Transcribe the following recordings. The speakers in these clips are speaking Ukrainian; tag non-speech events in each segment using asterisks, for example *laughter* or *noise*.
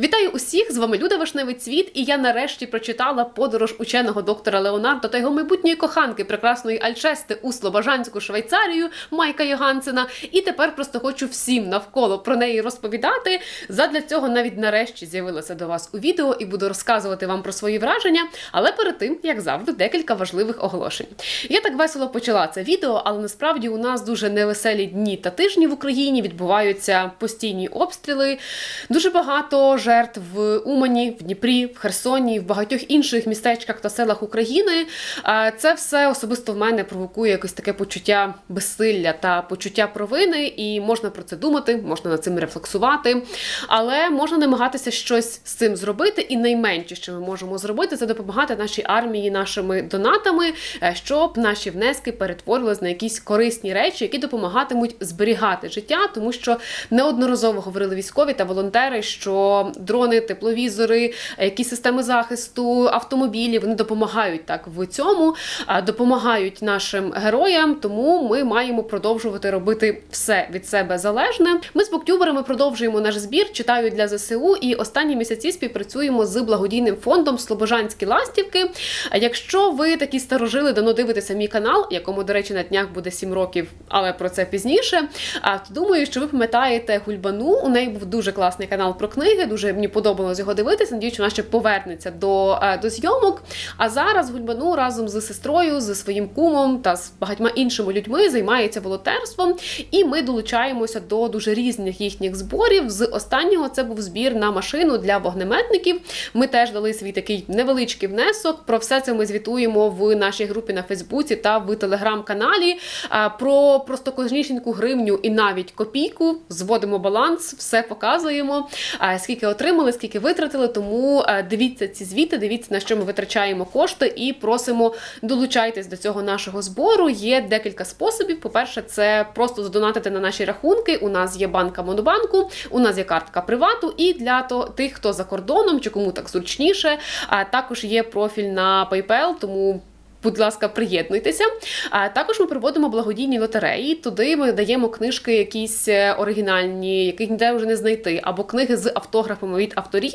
Вітаю усіх! З вами Люда Вишневий Цвіт, і я нарешті прочитала подорож ученого доктора Леонардо та його майбутньої коханки, прекрасної Альчести у Слобожанську Швейцарію Майка Йогансена. І тепер просто хочу всім навколо про неї розповідати. Задля цього навіть нарешті з'явилася до вас у відео і буду розказувати вам про свої враження. Але перед тим, як завжди, декілька важливих оголошень. Я так весело почала це відео, але насправді у нас дуже невеселі дні та тижні в Україні відбуваються постійні обстріли. Дуже багато жертв в Умані, в Дніпрі, в Херсоні, в багатьох інших містечках та селах України. Це все особисто в мене провокує якесь таке почуття безсилля та почуття провини, і можна про це думати, можна над цим рефлексувати, але можна намагатися щось з цим зробити. І найменше, що ми можемо зробити, це допомагати нашій армії нашими донатами, е, щоб наші внески перетворились на якісь корисні речі, які допомагатимуть зберігати життя, тому що неодноразово говорили військові та волонтери, що дрони, тепловізори, якісь системи захисту, автомобілі вони допомагають так в цьому, допомагають нашим героям. Тому ми маємо продовжувати робити все від себе залежне. Ми з буктюберами продовжуємо наш збір, читаю для ЗСУ, і останні місяці співпрацюємо з благодійним фондом Слобожанські ластівки. Якщо ви такі старожили, давно дивитеся мій канал, якому, до речі, на днях буде 7 років, але про це пізніше. А то думаю, що ви пам'ятаєте Гульбану. У неї був дуже класний канал про книги. Дуже мені подобалось його дивитися. Надіюсь, вона ще повернеться до, е, до зйомок. А зараз Гульбану разом з сестрою, зі своїм кумом та з багатьма іншими людьми займається волонтерством. І ми долучаємося до дуже різних їхніх зборів. З останнього це був збір на машину для вогнеметників. Ми теж дали свій такий невеличкий внесок. Про все це ми звітуємо в нашій групі на Фейсбуці та в телеграм-каналі. Про просто кожнішеньку гривню і навіть копійку зводимо баланс, все показуємо. Скільки отримали, скільки витратили. Тому дивіться ці звіти, дивіться на що ми витрачаємо кошти, і просимо долучайтесь до цього нашого збору. Є декілька способів. По-перше, це просто задонатити на наші рахунки. У нас є банка Монобанку, у нас є картка привату, і для то- тих, хто за кордоном чи кому так зручніше, а також є профіль на PayPal, тому. Будь ласка, приєднуйтеся. А також ми проводимо благодійні лотереї. Туди ми даємо книжки якісь е, оригінальні, яких ніде вже не знайти, або книги з автографами від авторів.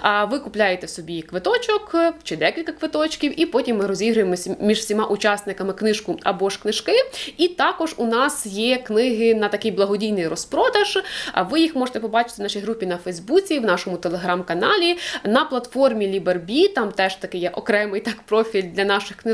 А ви купляєте собі квиточок е, чи декілька квиточків, і потім ми розігруємо між всіма учасниками книжку або ж книжки. І також у нас є книги на такий благодійний розпродаж. А ви їх можете побачити в нашій групі на Фейсбуці, в нашому телеграм-каналі, на платформі Лібербі. Там теж такий є окремий так профіль для наших книжок.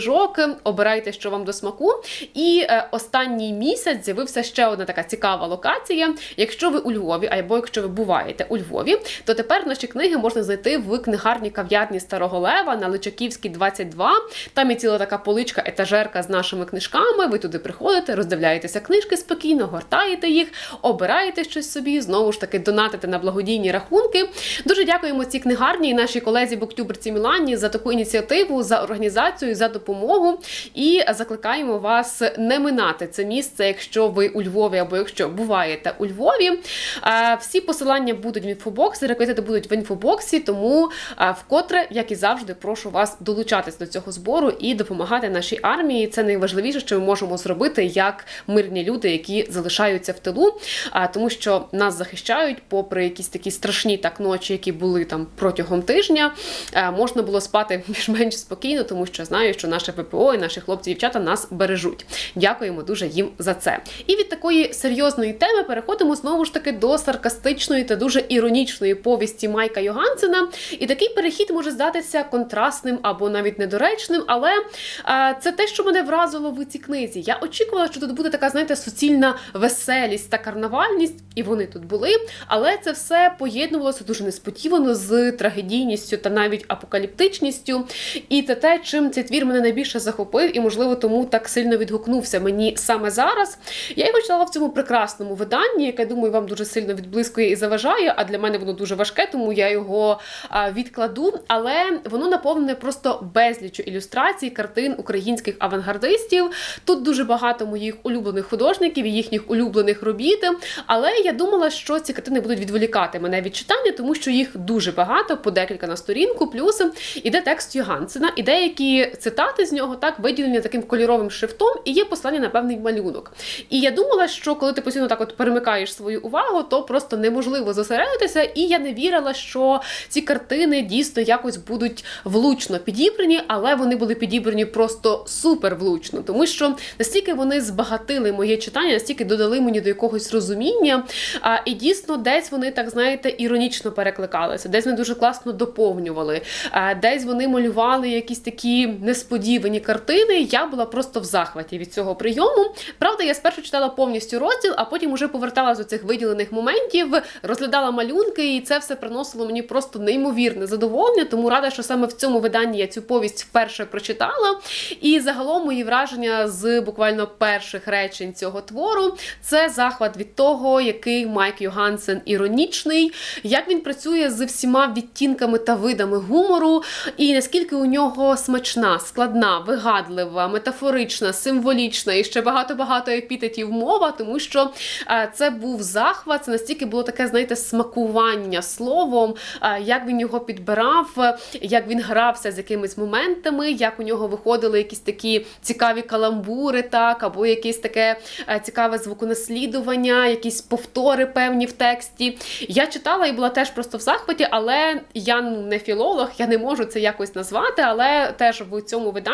Обирайте, що вам до смаку. І е, останній місяць з'явився ще одна така цікава локація. Якщо ви у Львові, або якщо ви буваєте у Львові, то тепер наші книги можна знайти в книгарні кав'ярні Старого Лева на Личаківській 22. Там є ціла така поличка, етажерка з нашими книжками. Ви туди приходите, роздивляєтеся книжки спокійно, гортаєте їх, обираєте щось собі, знову ж таки донатите на благодійні рахунки. Дуже дякуємо цій книгарні і нашій колезі Буктюберці Мілані за таку ініціативу, за організацію, за допомогу. І закликаємо вас не минати це місце, якщо ви у Львові або якщо буваєте у Львові. Всі посилання будуть в інфобоксі, реквізити будуть в інфобоксі, тому вкотре, як і завжди, прошу вас долучатись до цього збору і допомагати нашій армії. Це найважливіше, що ми можемо зробити як мирні люди, які залишаються в тилу, тому що нас захищають, попри якісь такі страшні так ночі, які були там протягом тижня. Можна було спати *laughs* більш-менш спокійно, тому що знаю, що наше ППО і наші хлопці і дівчата нас бережуть. Дякуємо дуже їм за це. І від такої серйозної теми переходимо знову ж таки до саркастичної та дуже іронічної повісті Майка Йогансена. І такий перехід може здатися контрастним або навіть недоречним, але е, це те, що мене вразило в цій книзі. Я очікувала, що тут буде така, знаєте, суцільна веселість та карнавальність, і вони тут були. Але це все поєднувалося дуже несподівано з трагедійністю та навіть апокаліптичністю. І це те, чим цей твір мене найбільше захопив, і можливо тому так сильно відгукнувся мені саме зараз. Я його читала в цьому прекрасному виданні, яке думаю вам дуже сильно відблискує і заважає. А для мене воно дуже важке, тому я його відкладу. Але воно наповнене просто безлічу ілюстрацій, картин українських авангардистів. Тут дуже багато моїх улюблених художників і їхніх улюблених робіт. Але я думала, що ці картини будуть відволікати мене від читання, тому що їх дуже багато, по декілька на сторінку. Плюс іде текст Йогансена, і деякі цитати читати з нього, так виділення таким кольоровим шрифтом, і є послання на певний малюнок. І я думала, що коли ти постійно так от перемикаєш свою увагу, то просто неможливо зосередитися. І я не вірила, що ці картини дійсно якось будуть влучно підібрані, але вони були підібрані просто супер влучно, тому що настільки вони збагатили моє читання, настільки додали мені до якогось розуміння. А, І дійсно, десь вони так знаєте іронічно перекликалися, десь вони дуже класно доповнювали, а, десь вони малювали якісь такі несподівані картини. Я була просто в захваті від цього прийому. Правда, я спершу читала повністю розділ, а потім уже поверталася до цих виділених моментів, розглядала малюнки, і це все приносило мені просто неймовірне задоволення. Тому рада, що саме в цьому виданні я цю повість вперше прочитала. І загалом мої враження з буквально перших речень цього твору це захват від того, який Майк Йогансен іронічний, як він працює з всіма відтінками та видами гумору, і наскільки у нього смачна, складна, вигадлива, метафорична, символічна і ще багато-багато епітетів мова, тому що е, це був захват, це настільки було таке, знаєте, смакування словом, е, як він його підбирав, е, як він грався з якимись моментами, як у нього виходили якісь такі цікаві каламбури, так, або якесь таке цікаве звуконаслідування, якісь повтори певні в тексті. Я читала і була теж просто в захваті, але я ну, не філолог, я не можу це якось назвати, але теж в цьому виданні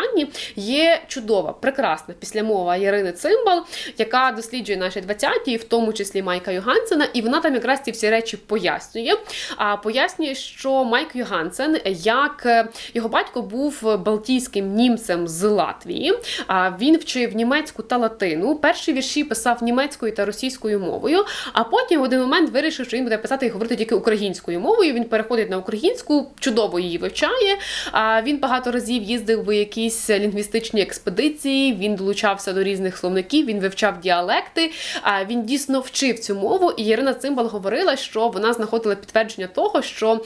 є чудова, прекрасна післямова Ярини Цимбал, яка досліджує наші 20-ті, в тому числі Майка Йогансена, і вона там якраз ці всі речі пояснює. А пояснює, що Майк Йогансен, як е, його батько був балтійським німцем з Латвії, а він вчив німецьку та латину. Перші вірші писав німецькою та російською мовою. А потім в один момент вирішив, що він буде писати і говорити тільки українською мовою. Він переходить на українську, чудово її вивчає. А він багато разів їздив в якісь лінгвістичні експедиції. Він долучався до різних словників, він вивчав діалекти. Він дійсно вчив цю мову. І Ірина Цимбал говорила, що вона знаходила підтвердження того, що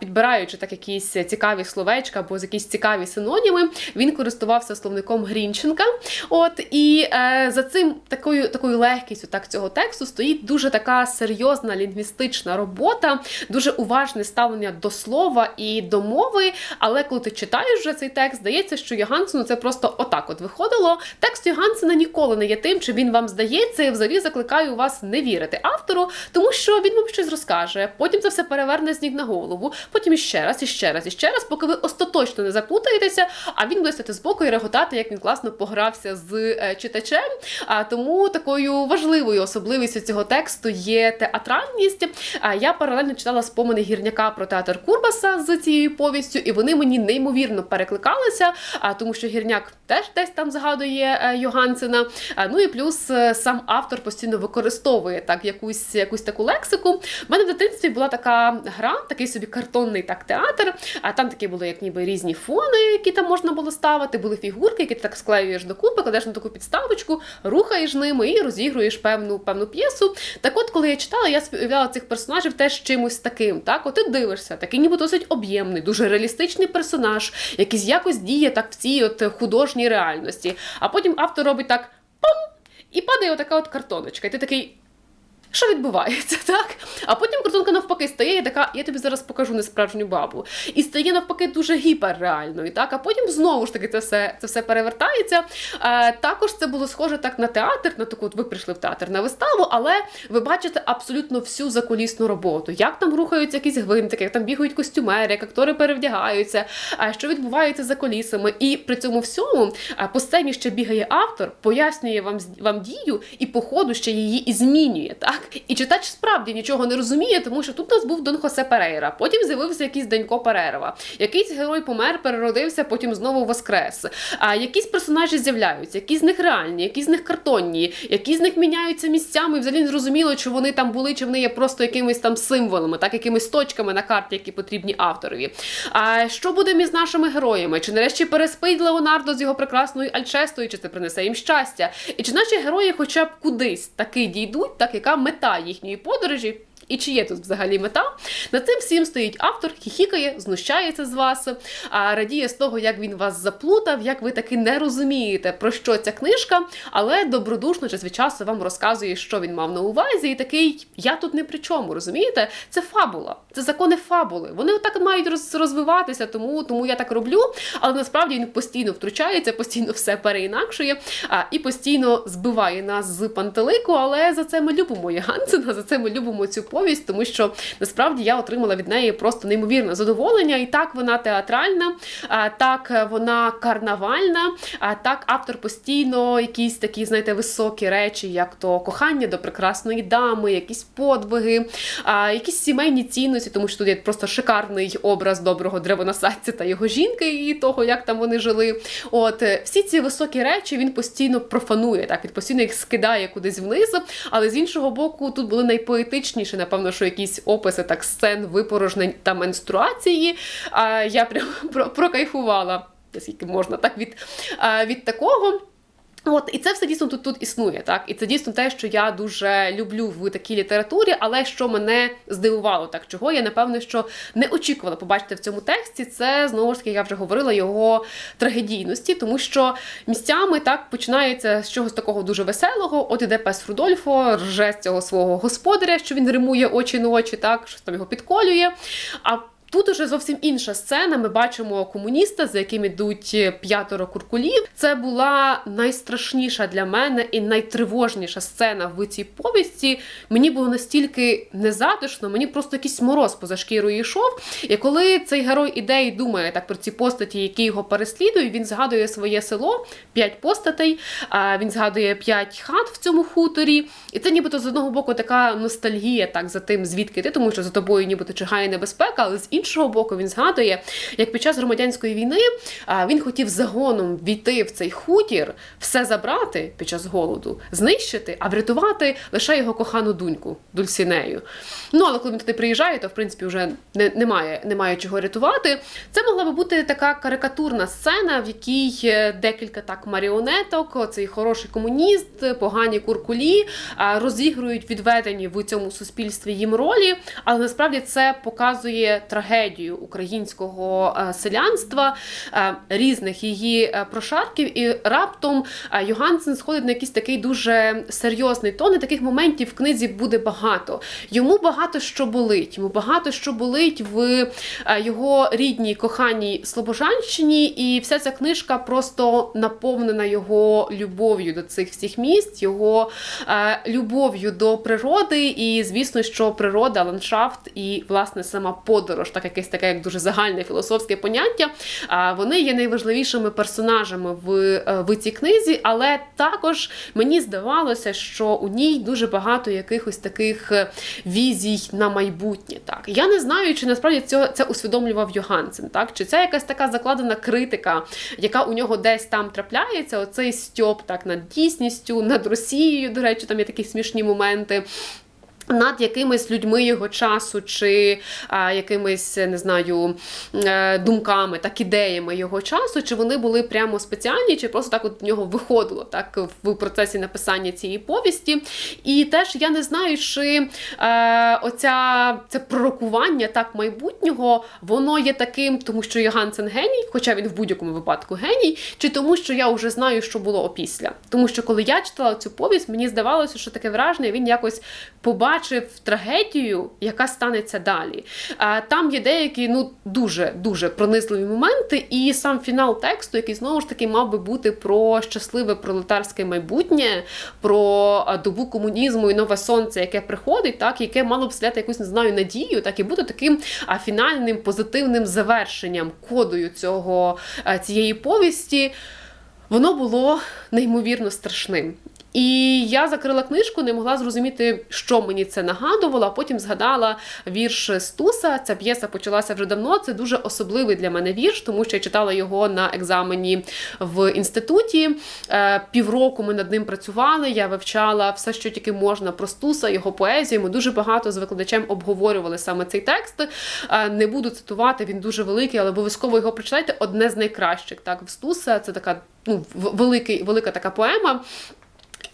підбираючи так якісь цікаві словечка або якісь цікаві синоніми, він користувався словником Грінченка. От і е, за цим такою такою легкістю так цього тексту стоїть дуже така серйозна лінгвістична робота, дуже уважне ставлення до слова і до мови. Але коли ти читаєш вже цей текст, здається, що Йогансену це просто отак от виходило. Текст Йогансена ніколи не є тим, чи він вам здається, і взагалі закликаю вас не вірити автору, тому що він вам щось розкаже. Потім це все переверне з ніг на голову. Потім іще раз, іще раз, іще раз, поки ви остаточно не заплутаєтеся, а він буде стати збоку і реготати, як він класно погрався з е, читачем. А тому такою важливою особливістю цього тексту є театральність. А я паралельно читала спомини гірняка про театр Курбаса з цією повістю, і вони мені неймовірно перекликалися, а тому що гірняк теж десь там згадує е, Йогансена. Ну і плюс е, сам автор постійно використовує так якусь якусь таку лексику. У мене в дитинстві була така гра, такий собі картонний так театр. А там такі були як ніби різні фони, які там можна було ставити. Були фігурки, які ти так склеюєш докупи, кладеш на таку підставочку, рухаєш ними і розігруєш певну певну п'єсу. Так от, коли я читала, я уявляла цих персонажів теж чимось таким. Так, от ти дивишся, такий ніби досить об'ємний, дуже реалістичний персонаж, якийсь якось діє так цій от художній реальності. А потім автор робить так пам! І падає отака от картоночка. І ти такий. Що відбувається, *laughs* так? А потім картонка навпаки стає і така, я тобі зараз покажу несправжню бабу. І стає навпаки дуже гіперреальною, так? А потім знову ж таки це все це все перевертається. Е, також це було схоже так на театр, на таку от ви прийшли в театр на виставу, але ви бачите абсолютно всю закулісну роботу. Як там рухаються якісь гвинтики, як там бігають костюмери, як актори перевдягаються, а що відбувається за колісами. І при цьому всьому е, по сцені ще бігає автор, пояснює вам вам дію і по ходу ще її і змінює. так? І читач справді нічого не розуміє, тому що тут у нас був Дон Хосе Перейра, потім з'явився якийсь Данько Перерва, якийсь герой помер, переродився, потім знову воскрес. А якісь персонажі з'являються, які з них реальні, які з них картонні, які з них міняються місцями. І взагалі не зрозуміло, чи вони там були, чи вони є просто якимись там символами, так якимись точками на карті, які потрібні авторові. А що буде між нашими героями? Чи нарешті переспить Леонардо з його прекрасною Альчестою, чи це принесе їм щастя? І чи наші герої, хоча б кудись таки дійдуть, так яка мета? їхньої подорожі. І чи є тут взагалі мета? Над цим всім стоїть автор, хіхікає, знущається з вас, а радіє з того, як він вас заплутав, як ви таки не розумієте, про що ця книжка, але добродушно час від вам розказує, що він мав на увазі, і такий я тут не при чому, розумієте? Це фабула. Це закони фабули. Вони отак мають роз- розвиватися, тому, тому я так роблю. Але насправді він постійно втручається, постійно все переінакшує а, і постійно збиває нас з пантелику. Але за це ми любимо Ягансена, за це ми любимо цю повість, тому що насправді я отримала від неї просто неймовірне задоволення. І так вона театральна, а, так вона карнавальна, а так автор постійно якісь такі, знаєте, високі речі, як то кохання до прекрасної дами, якісь подвиги, а, якісь сімейні цінності, тому що тут є просто шикарний образ доброго древоносадця та його жінки і того, як там вони жили. От е, всі ці високі речі він постійно профанує, так він постійно їх скидає кудись вниз. Але з іншого боку, тут були найпоетичніші, напевно, що якісь описи так сцен випорожнень та менструації. А я прям *laughs* про- прокайфувала, наскільки можна так від, від такого. От, і це все дійсно тут тут існує, так і це дійсно те, що я дуже люблю в такій літературі, але що мене здивувало, так чого я напевно що не очікувала побачити в цьому тексті. Це знову ж таки я вже говорила його трагедійності, тому що місцями так починається з чогось такого дуже веселого. От іде пес Рудольфо, рже з цього свого господаря, що він римує очі ночі, так щось там його підколює. А Тут уже зовсім інша сцена. Ми бачимо комуніста, за яким ідуть п'ятеро куркулів. Це була найстрашніша для мене і найтривожніша сцена в цій повісті. Мені було настільки незатишно, мені просто якийсь мороз поза шкірою йшов. І коли цей герой іде і думає так про ці постаті, які його переслідують, він згадує своє село, п'ять постатей. Він згадує п'ять хат в цьому хуторі. І це нібито з одного боку така ностальгія, так за тим, звідки ти, тому що за тобою нібито чигає небезпека, але з іншого боку він згадує, як під час громадянської війни він хотів загоном війти в цей хутір, все забрати під час голоду, знищити, а врятувати лише його кохану доньку Дульсінею. Ну але коли він туди приїжджає, то в принципі вже не, немає, немає чого рятувати. Це могла би бути така карикатурна сцена, в якій е, декілька так маріонеток, цей хороший комуніст, погані куркулі розігрують відведені в цьому суспільстві їм ролі, але насправді це показує трагедію українського е, селянства, е, різних її е, прошарків, і раптом Йогансен сходить на якийсь такий дуже серйозний тон. І таких моментів в книзі буде багато. Йому багато що болить. Йому багато що болить в його рідній коханій Слобожанщині, і вся ця книжка просто наповнена його любов'ю до цих всіх міст, його любов'ю до природи. І звісно, що природа, ландшафт і власне сама подорож, так якесь таке, як дуже загальне філософське поняття. Вони є найважливішими персонажами в, е, в цій книзі, але також мені здавалося, що у ній дуже багато якихось таких е, візій на майбутнє. Так я не знаю, чи насправді це, це усвідомлював Йогансен, так чи це якась така закладена критика, яка у нього десь там трапляється. Оцей стьоп так над дійсністю, над Росією. До речі, там є такі смішні моменти. Над якимись людьми його часу, чи а, якимись не знаю е, думками, так ідеями його часу, чи вони були прямо спеціальні, чи просто так от в нього виходило так в процесі написання цієї повісті. І теж я не знаю, чи е, оця це пророкування так майбутнього, воно є таким, тому що Йогансен геній, хоча він в будь-якому випадку геній, чи тому, що я вже знаю, що було опісля. Тому що коли я читала цю повість, мені здавалося, що таке враження він якось побачив трагедію, яка станеться далі. Там є деякі ну дуже дуже пронизливі моменти, і сам фінал тексту, який знову ж таки мав би бути про щасливе пролетарське майбутнє, про добу комунізму і нове сонце, яке приходить, так яке мало б вселяти якусь не знаю надію, так і бути таким фінальним позитивним завершенням кодою цього цієї повісті. Воно було неймовірно страшним. І я закрила книжку, не могла зрозуміти, що мені це нагадувало. а Потім згадала вірш Стуса. Ця п'єса почалася вже давно. Це дуже особливий для мене вірш, тому що я читала його на екзамені в інституті. Е, Півроку ми над ним працювали. Я вивчала все, що тільки можна про Стуса, його поезію. Ми дуже багато з викладачем обговорювали саме цей текст. Е, Не буду цитувати, він дуже великий, але обов'язково його прочитайте. Одне з найкращих так в Стуса. Це така ну великий, велика така поема.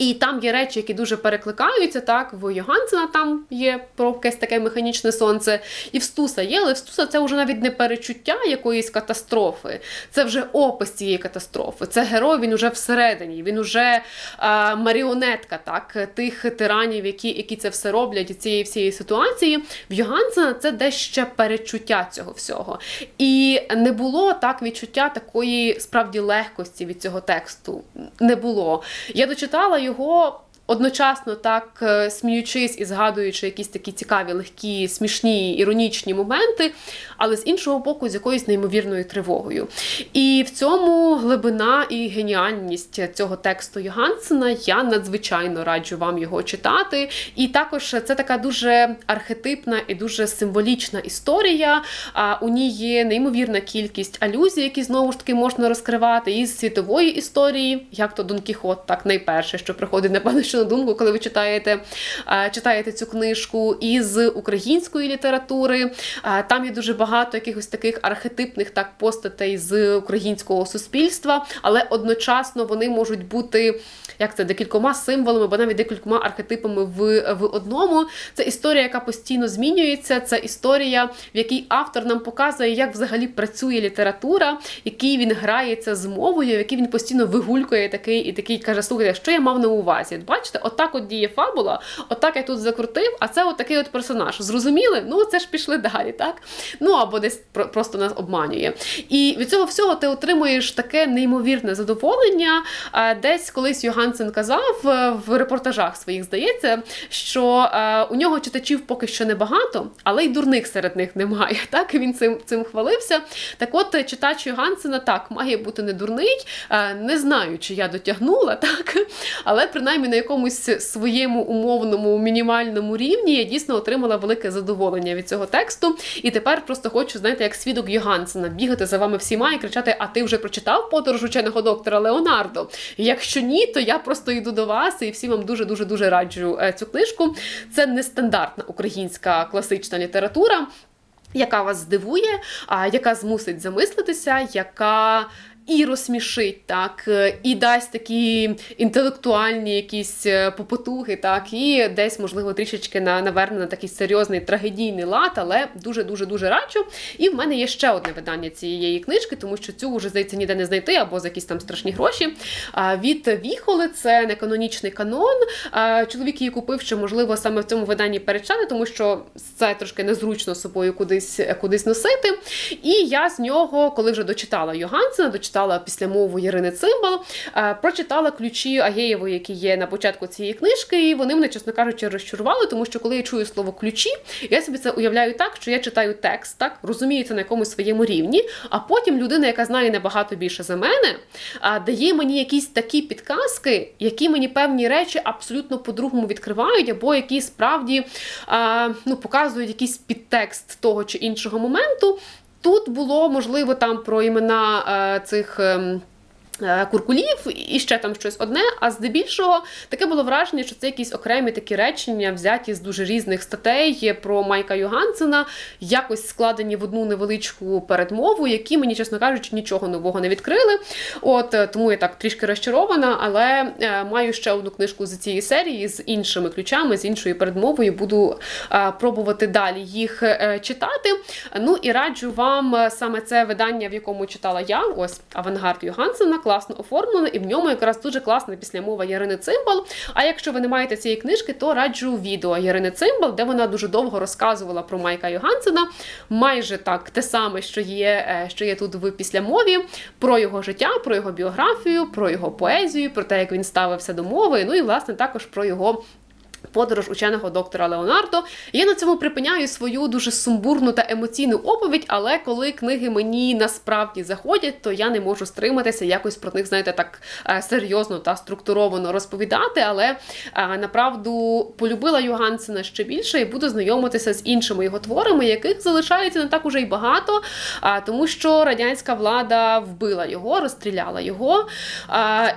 І там є речі, які дуже перекликаються. Так, в Йогансена там є про якесь таке механічне сонце, і в Стуса є, але в Стуса це вже навіть не перечуття якоїсь катастрофи, це вже опис цієї катастрофи. Це герой, він уже всередині, він уже а, маріонетка так, тих тиранів, які які це все роблять, і цієї всієї ситуації. В Йогансена це дещо перечуття цього всього. І не було так відчуття такої справді легкості від цього тексту. Не було. Я дочитала його. ihop Одночасно так е, сміючись і згадуючи якісь такі цікаві, легкі, смішні, іронічні моменти, але з іншого боку, з якоюсь неймовірною тривогою. І в цьому глибина і геніальність цього тексту Йогансена. Я надзвичайно раджу вам його читати. І також це така дуже архетипна і дуже символічна історія. У ній є неймовірна кількість алюзій, які знову ж таки можна розкривати із світової історії, як то Дон Кіхот, так найперше, що приходить напевно, що на думку, коли ви читаєте читаєте цю книжку, із української літератури. Там є дуже багато якихось таких архетипних так постатей з українського суспільства, але одночасно вони можуть бути як це декількома символами, або навіть декількома архетипами в, в одному. Це історія, яка постійно змінюється. Це історія, в якій автор нам показує, як взагалі працює література, який він грається з мовою, в якій він постійно вигулькує такий і такий каже: слухайте, що я мав на увазі? Бачите, отак от діє фабула, отак я тут закрутив, а це такий от персонаж. Зрозуміли? Ну це ж пішли далі, так? Ну або десь просто нас обманює. І від цього всього ти отримуєш таке неймовірне задоволення. Десь колись Йогансен казав е, в репортажах своїх, здається, що е, у нього читачів поки що небагато, але й дурних серед них немає. *laughs* Так він цим цим хвалився. Так, от читач Йогансена так має бути не дурний, е, не знаю, чи я дотягнула, *laughs* так але принаймні на якомусь своєму умовному мінімальному рівні я дійсно отримала велике задоволення від цього тексту. І тепер просто хочу, знаєте, як свідок Йогансена, бігати за вами всіма і кричати: А ти вже прочитав подорож ученого доктора Леонардо? Якщо ні, то я просто йду до вас і всім вам дуже дуже раджу е, цю книжку. Це нестандартна українська класична література. Яка вас здивує, яка змусить замислитися, яка і розсмішить, так, е, і дасть такі інтелектуальні якісь е, попотуги, так, і десь, можливо, трішечки на, наверне, на такий серйозний трагедійний лад, але дуже-дуже дуже раджу. І в мене є ще одне видання цієї книжки, тому що цю вже здається ніде не знайти або за якісь там страшні гроші. Від Віхоли це не канонічний канон. Чоловік її купив, що, можливо, саме в цьому виданні перечитати, тому що це трошки незручно собою кудись кудись носити. І я з нього, коли вже дочитала Йогансена, дочитала прочитала після мову Ірини Цимбал, е, прочитала ключі Агеєвої, які є на початку цієї книжки, і вони мене, чесно кажучи, розчарували, тому що коли я чую слово ключі, я собі це уявляю так, що я читаю текст, так розумію це на якомусь своєму рівні. А потім людина, яка знає набагато більше за мене, дає мені якісь такі підказки, які мені певні речі абсолютно по-другому відкривають, або які справді ну, показують якийсь підтекст того чи іншого моменту. Тут було можливо там про імена е, цих. Е, куркулів і ще там щось одне. А здебільшого таке було враження, що це якісь окремі такі речення, взяті з дуже різних статей про Майка Йогансена, якось складені в одну невеличку передмову, які мені, чесно кажучи, нічого нового не відкрили. От е, тому я так трішки розчарована, але е, маю ще одну книжку з цієї серії з іншими ключами, з іншою передмовою. Буду пробувати далі їх читати. Ну і раджу вам саме це видання, в якому читала я, ось Авангард Йогансена класно оформлено, і в ньому якраз дуже класна післямова Ярини Цимбал. А якщо ви не маєте цієї книжки, то раджу відео Ярини Цимбал, де вона дуже довго розказувала про Майка Йогансена. Майже так те саме, що є, е, що є тут в післямові, про його життя, про його біографію, про його поезію, про те, як він ставився до мови. Ну і власне також про його Подорож ученого доктора Леонардо. Я на цьому припиняю свою дуже сумбурну та емоційну оповідь, але коли книги мені насправді заходять, то я не можу стриматися, якось про них, знаєте, так е, серйозно та структуровано розповідати. Але е, направду полюбила Йогансена ще більше і буду знайомитися з іншими його творами, яких залишається не так уже й багато, тому що радянська влада вбила його, розстріляла його.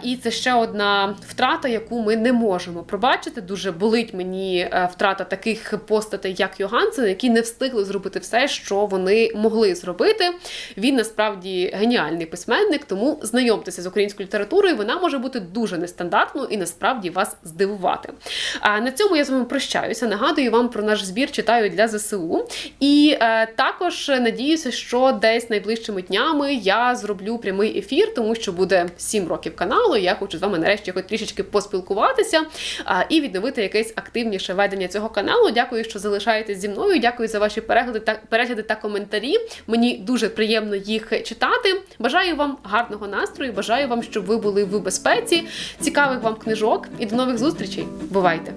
І це ще одна втрата, яку ми не можемо пробачити. Дуже болить болить мені е, втрата таких постатей, як Йогансен, які не встигли зробити все, що вони могли зробити. Він насправді геніальний письменник, тому знайомтеся з українською літературою. Вона може бути дуже нестандартною і насправді вас здивувати. А на цьому я з вами прощаюся. Нагадую вам про наш збір читаю для ЗСУ. І е, також надіюся, що десь найближчими днями я зроблю прямий ефір, тому що буде 7 років каналу. Я хочу з вами нарешті хоч трішечки поспілкуватися а, і відновити якесь активніше ведення цього каналу. Дякую, що залишаєтесь зі мною. Дякую за ваші перегляди та перегляди та коментарі. Мені дуже приємно їх читати. Бажаю вам гарного настрою. Бажаю вам, щоб ви були в безпеці, цікавих вам книжок і до нових зустрічей. Бувайте!